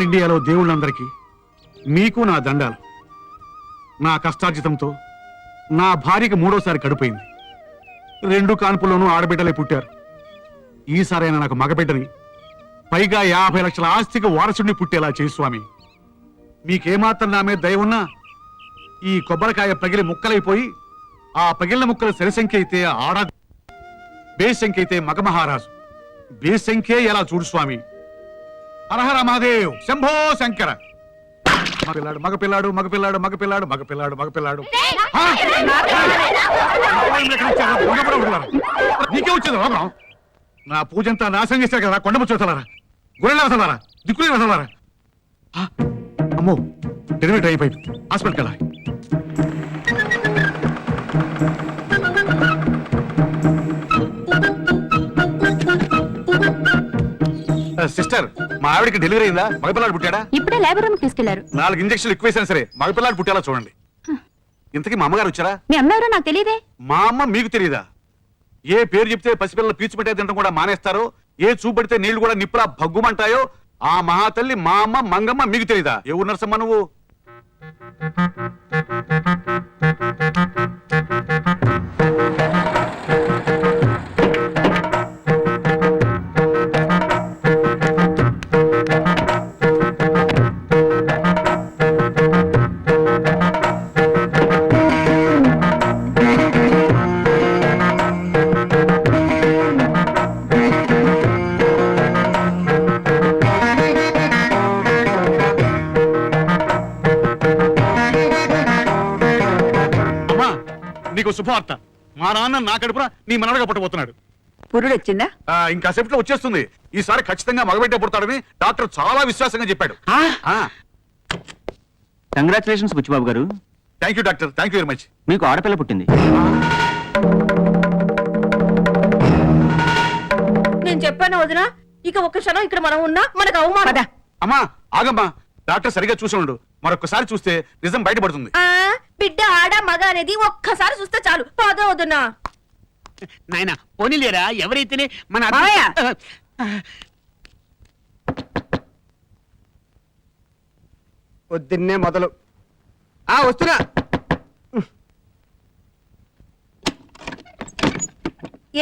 All ఇండియాలో దేవుళ్ళందరికీ మీకు నా దండాలు. నా కష్టార్జితంతో నా భార్యకి మూడోసారి కడిపోయింది రెండు కాన్పుల్లోనూ ఆడబిడ్డలే పుట్టారు. ఈసారైనా నాకు మగబిడ్డని పైగా యాభై లక్షల ఆస్తికి వారసుడిని పుట్టేలా చేయి స్వామి. మీకేమాత్రం నా మీద దయ ఉన్నా ఈ కొబ్బరికాయ పగిలి ముక్కలైపోయి ఆ పగిలిన ముక్కలు సరిసంఖ్య అయితే ఆడ బేసంఖ్య అయితే మగ మహారాజు బేసంఖ్యే ఎలా చూడు స్వామి? హరహర మహాదేవ్. శంభో శంకర. మగపిల్లాడు మగపిల్లాడు మగపిల్లాడు మగపిల్లాడు మగపిల్లాడు మగపిల్లాడు. ఆ! నీకే వచ్చింది రోగం? నా పూజంతా నాశనం చేశారు కదా కొండ ముచ్చోతలారా గొర్రెల వసలారా దిక్కులే వసలారా! అమ్మో డెలివరీ అయిపోయింది. హాస్పిటల్కి వెళ్ళాలి. సిస్టర్ మా ఆవిడకి డెలివరీ అయిందా? మగపిల్లాడు పుట్టాడా? ఇప్పుడే లేబర్ రూమ్ తీసుకెళ్ళారు. నాలుగు ఇంజక్షన్లు ఎక్కువ వేసినా సరే మగపిల్లాడు పుట్టేలా చూడండి. ఇంతకీ మా అమ్మగారు వచ్చారా? మీ అమ్మ ఎవరో నాకు తెలియదే. మా అమ్మ మీకు తెలియదా? ఏ పేరు చెప్తే పసిపిల్లలు పీచు పెట్టే తినడం కూడా మానేస్తారో ఏ చూపెడితే నీళ్ళు కూడా నిప్పులా భగ్గుమంటాయో ఆ మహాతల్లి మా అమ్మ మంగమ్మ మీకు తెలియదా? ఏ నరసమ్మ నువ్వు? శుభవార్త. మా నాన్న నా కడుపున నీ మనవడగా పుట్టబోతున్నాడు. పురుడు వచ్చిందా? ఆ, ఇంకా సేపట్లో వచ్చేస్తుంది. ఈసారి ఖచ్చితంగా మగబిడ్డ పుడతాడని డాక్టర్ చాలా విశ్వాసంగా చెప్పాడు. Congratulations Buchibabu garu. Thank you doctor. Thank you very much మీకు ఆడపిల్ల పుట్టింది. నేను చెప్పాను వదిన ఇక ఒక్క క్షణం ఇక్కడ మనం ఉన్నా మనకు అవమానం. అమ్మా ఆగమ్మా. డాక్టర్ సరిగా చూసి ఉండు. మరొకసారి చూస్తే నిజం బయటపడుతుంది. ఆ, బిడ్డ ఆడ మగ అనేది ఒక్కసారి చూస్తే చాలు. పద వదినా నాయన పోనీలేరా ఎవరైతేనే మన మావయ్య! పొద్దున్నే మొదలు. ఆ వస్తున్నా.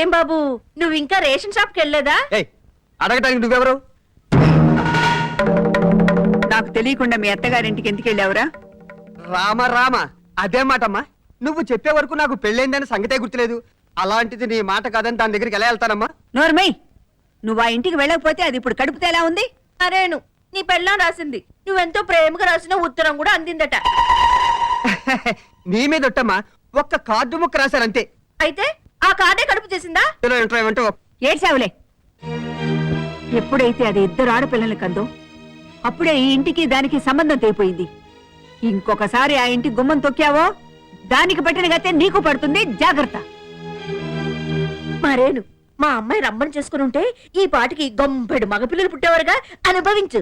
ఏం బాబు నువ్వు ఇంకా రేషన్ షాప్కి వెళ్ళలేదా? ఏయ్ అడగటానికి నువ్వెవరు? నాకు తెలియకుండా మీ అత్తగారింటికి ఎందుకు వెళ్ళావురా? రామ రామ. అదే మాటమ్మా. నువ్వు చెప్పే వరకు నాకు పెళ్ళైందని సంగతే గుర్తులేదు. అలాంటిది నీ మాట కాదని దాని దగ్గరికి ఎలా వెళ్తానమ్మా? నోర్మై నువ్వు ఆ ఇంటికి వెళ్ళకపోతే అది ఇప్పుడు కడుపుతే ఎలా ఉంది? అరేను నీ పెళ్ళాం రాసింది. నువ్వెంతో ప్రేమగా రాసిన ఉత్తరం కూడా అందిందట. నీ మీద ఒట్టమ్మా. ఒక్క కార్డు ముక్క రాశారంతే. అయితే ఆ కార్డే కడుపు చేసిందా? ఏమంటో. ఏడ్చావులే. ఎప్పుడైతే అది ఇద్దరు ఆడపిల్లలు కందో అప్పుడే ఈ ఇంటికి దానికి సంబంధం తెగిపోయింది. ఇంకొకసారి ఆ ఇంటి గుమ్మం తొక్కావో? దానికి పట్టిన గతే నీకు పడుతుంది జాగ్రత్త. మరేను? మా అమ్మాయి రమ్మని చేసుకుని ఉంటే ఈ పాటికి గొంపెడు మగపిల్లలు పుట్టేవారుగా అనుభవించు.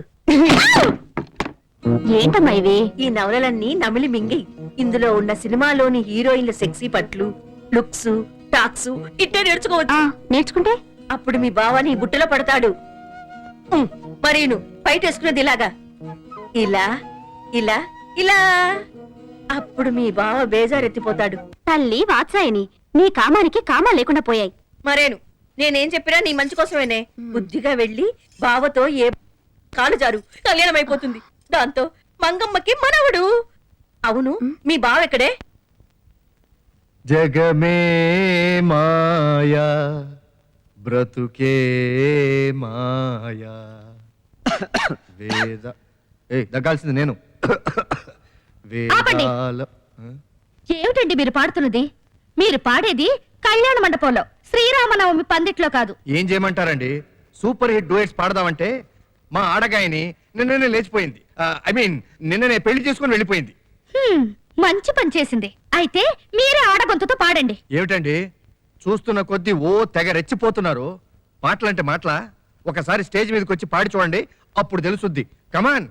ఏంటమ్మా ఇవి? ఈ నవలలన్నీ నమిలి మింగి. ఇందులో ఉన్న సినిమాలోని హీరోయిన్ల సెక్సీ పట్లు లుక్స్ టాక్స్ ఇట్టే నేర్చుకోవచ్చు. నేర్చుకుంటే? అప్పుడు మీ బావ నీ బుట్టలో పడతాడు. మరీను? బయట వేసుకునేది ఇలాగా ఇలా ఇలా ఇలా. అప్పుడు మీ బావ బేజారెత్తిపోతాడు. తల్లి వాత్సాయని నీ కామానికి కామా లేకుండా పోయాయి. మరేను? నేనేం చెప్పినా నీ మంచి కోసమేనే. బుద్ధిగా వెళ్ళి బావతో ఏ కాలు జారు. కళ్యాణం అయిపోతుంది దాంతో మంగమ్మకి మనవడు. అవును మీ బావ ఎక్కడే? జగమే మాయా బ్రతుకే మాయా. వేద ఏ దగ్గాల్సింది నేను. వేదాల? ఏమిటండి మీరు పాడుతున్నది? మీరు పాడేది కళ్యాణ మండపంలో శ్రీరామనవమి పందిట్లో కాదు. ఏం చేయమంటారండి? సూపర్ హిట్ డూయట్స్ పాడదామంటే మా ఆడగాయని నిన్ననే లేచిపోయింది. ఐ మీన్ నిన్ననే పెళ్ళి చేసుకుని వెళ్ళిపోయింది. మంచి పని చేసింది. అయితే మీరే ఆడగొంతుతో పాడండి. ఏమిటండి? చూస్తున్న కొద్దీ ఓ తెగ రెచ్చిపోతున్నారు. మాటలంటే మాటల. ఒకసారి స్టేజ్ మీదకి వచ్చి పాడి చూడండి. అప్పుడు తెలుసుద్ది. కమాన్!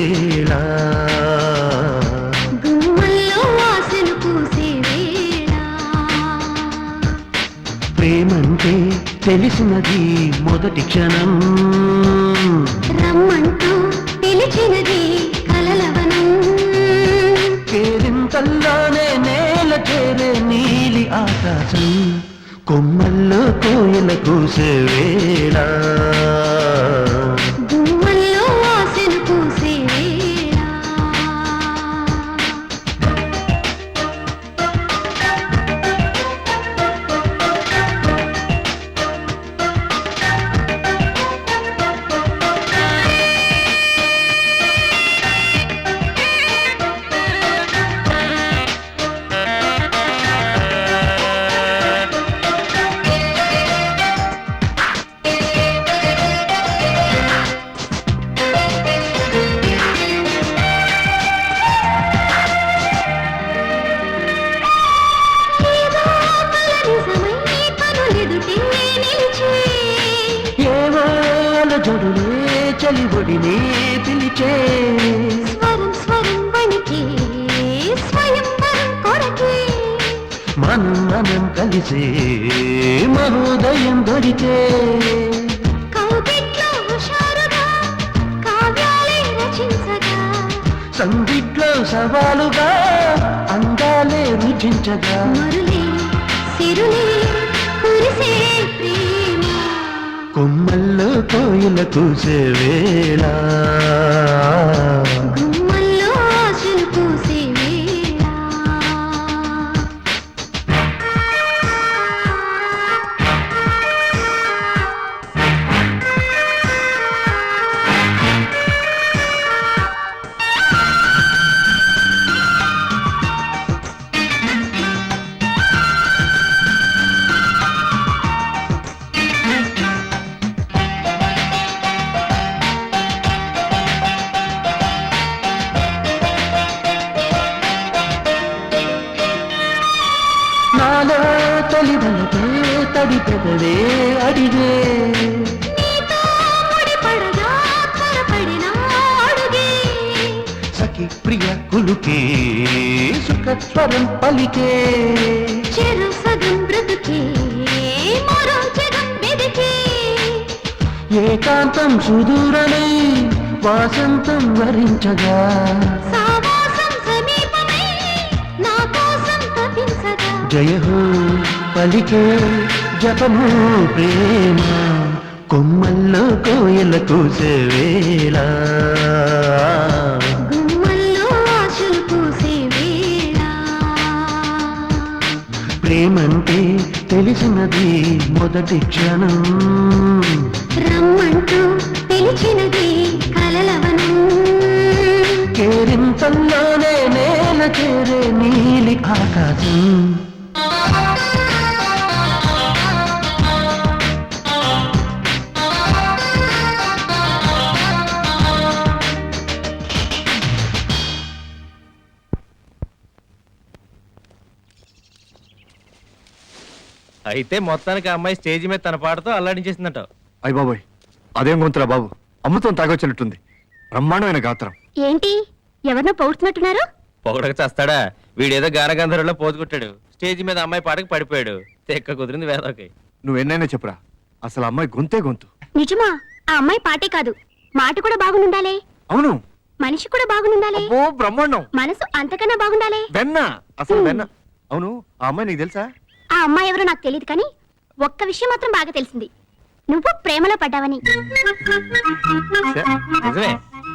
వేళ గుమ్మల్లో వాసన పూసే వేళ. ప్రేమంటే తెలిసినది మొదటి క్షణం. రమ్మంటూ పిలిచినది కలలవనం. కేరింతల్లోనే నేల చేరే నీలి ఆకాశం. కొమ్మల్లో కోయిల కూసే వేళ. చలిబొడినే పిలిచే. స్వరం స్వరం వణికే స్వయం కొరకే. మనం మనం కలిసే మహోదయం దొరికే సందిట్లో సవాలుగా అందాలే రుచించగా. మరులే సిరులే కోయిల కూసే వేళ. తడి పెదవే అడిగే. సఖి ప్రియ కులుకే సుఖస్వరం పలికే. చెరు సగం బ్రతుకే మరో జగం వెదికే. ఏకాంతం సుదూరమై వాసంతం వరించగా. సావాసం సమీపమై నా కోసం తపించగా. జయ పలికే. జపము ప్రేమ కొమ్మల్లో కోయల కూసే వేళ. ప్రేమంటే తెలిసినది మొదటి క్షణం. రమ్మంటూ పిలిచినది కలలవనం. కేరింతల్లోనే నేల చేరే నీలి ఆకాశం. అయితే మొత్తానికి ఆ అమ్మాయి స్టేజ్ మీద తన పాటతో అల్లాడించేసిందట. అయ్య బాబోయ్ అదేం గొంతురా బాబు? అమృతం తాగొచ్చినట్టుంది. బ్రహ్మాండమైన గాత్రం. ఏంటి? ఎవరినో పౌడుతున్నట్టున్నారు పొగడక చేస్తాడా? వీడేదో గానగంధర్వలో పోజుకుంటాడు స్టేజ్ మీద అమ్మాయి పాటకి పడిపోయాడు. తెక్క కుదిరింది వేదోకి. నువ్వు ఎన్నైనా చెప్పురా. అసలు అమ్మాయి గొంతే గొంతు. నిజమా? ఆ అమ్మాయి పాటే కాదు. మాట కూడా బాగునుండాలే అవును. మనిషి కూడా బాగునుండాలే ఓ బ్రహ్మాండం. మనసు అంతకన్నా బాగుండాలే. వెన్న. అసలు వెన్న. అవును ఆ అమ్మాయి నీకు తెలుసా? ఆ అమ్మాయి ఎవరో నాకు తెలియదు కానీ ఒక్క విషయం మాత్రం బాగా తెలిసింది. నువ్వు ప్రేమలో పడ్డావని. నిజమే.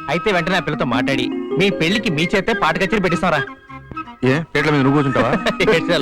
అయితే వెంటనే ఆ పిల్లతో మాట్లాడి మీ పెళ్ళికి మీ చేతే పాట కచేరి పెట్టిస్తారా ఏ పేట్ల మీద నువ్వు కూర్చుంటావా?